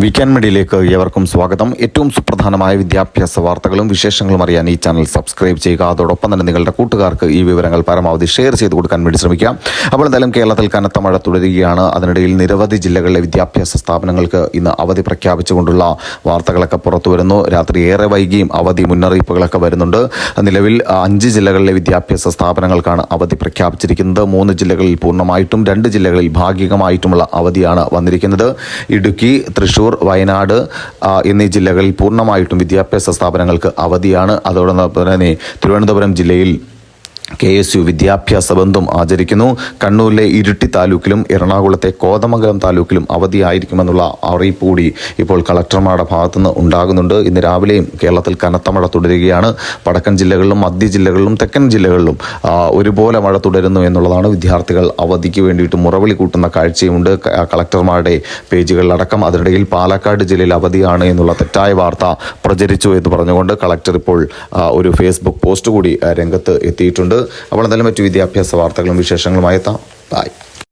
Weekend മീഡിയയിലേക്ക് ഏവർക്കും സ്വാഗതം. ഏറ്റവും സുപ്രധാനമായ വിദ്യാഭ്യാസ വാർത്തകളും വിശേഷങ്ങളും അറിയാൻ ഈ ചാനൽ സബ്സ്ക്രൈബ് ചെയ്യുക. അതോടൊപ്പം തന്നെ നിങ്ങളുടെ കൂട്ടുകാർക്ക് ഈ വിവരങ്ങൾ പരമാവധി ഷെയർ ചെയ്ത് കൊടുക്കാൻ വേണ്ടി ശ്രമിക്കാം. അപ്പോൾ എന്തായാലും കേരളത്തിൽ കനത്ത മഴ തുടരുകയാണ്. അതിനിടയിൽ നിരവധി ജില്ലകളിലെ വിദ്യാഭ്യാസ സ്ഥാപനങ്ങൾക്ക് ഇന്ന് അവധി പ്രഖ്യാപിച്ചുകൊണ്ടുള്ള വാർത്തകളൊക്കെ പുറത്തു വരുന്നു. രാത്രി ഏറെ വൈകിയും അവധി മുന്നറിയിപ്പുകളൊക്കെ വരുന്നുണ്ട്. നിലവിൽ അഞ്ച് ജില്ലകളിലെ വിദ്യാഭ്യാസ സ്ഥാപനങ്ങൾക്കാണ് അവധി പ്രഖ്യാപിച്ചിരിക്കുന്നത്. മൂന്ന് ജില്ലകളിൽ പൂർണമായിട്ടും രണ്ട് ജില്ലകളിൽ ഭാഗികമായിട്ടുമുള്ള അവധിയാണ് വന്നിരിക്കുന്നത്. ഇടുക്കി തൃശൂർ വയനാട് എന്നീ ജില്ലകളിൽ പൂർണമായിട്ടും വിദ്യാഭ്യാസ സ്ഥാപനങ്ങൾക്ക് അവധിയാണ്. അതോടൊപ്പം തന്നെ തിരുവനന്തപുരം ജില്ലയിൽ കെ എസ് യു വിദ്യാഭ്യാസ ബന്ധം ആചരിക്കുന്നു. കണ്ണൂരിലെ ഇരുട്ടി താലൂക്കിലും എറണാകുളത്തെ കോതമംഗലം താലൂക്കിലും അവധിയായിരിക്കുമെന്നുള്ള അറിയിപ്പ് കൂടി ഇപ്പോൾ കളക്ടർമാരുടെ ഭാഗത്തുനിന്ന് ഉണ്ടാകുന്നുണ്ട്. ഇന്ന് രാവിലെയും കേരളത്തിൽ കനത്ത മഴ തുടരുകയാണ്. വടക്കൻ ജില്ലകളിലും മധ്യ ജില്ലകളിലും തെക്കൻ ജില്ലകളിലും ഒരുപോലെ മഴ തുടരുന്നു എന്നുള്ളതാണ് വിദ്യാർത്ഥികൾ അവധിക്ക് വേണ്ടിയിട്ട് മുറവിളി കൂട്ടുന്ന കാഴ്ചയുമുണ്ട്. കളക്ടർമാരുടെ പേജുകളിലടക്കം അതിനിടയിൽ പാലക്കാട് ജില്ലയിൽ അവധിയാണ് എന്നുള്ള തെറ്റായ വാർത്ത പ്രചരിച്ചു എന്ന് പറഞ്ഞുകൊണ്ട് കളക്ടർ ഇപ്പോൾ ഒരു ഫേസ്ബുക്ക് പോസ്റ്റ് കൂടി രംഗത്ത് എത്തിയിട്ടുണ്ട്. അപ്പോൾ എന്തായാലും മറ്റു വിദ്യാഭ്യാസ വാർത്തകളും വിശേഷങ്ങളുമായി എത്താം. ബൈ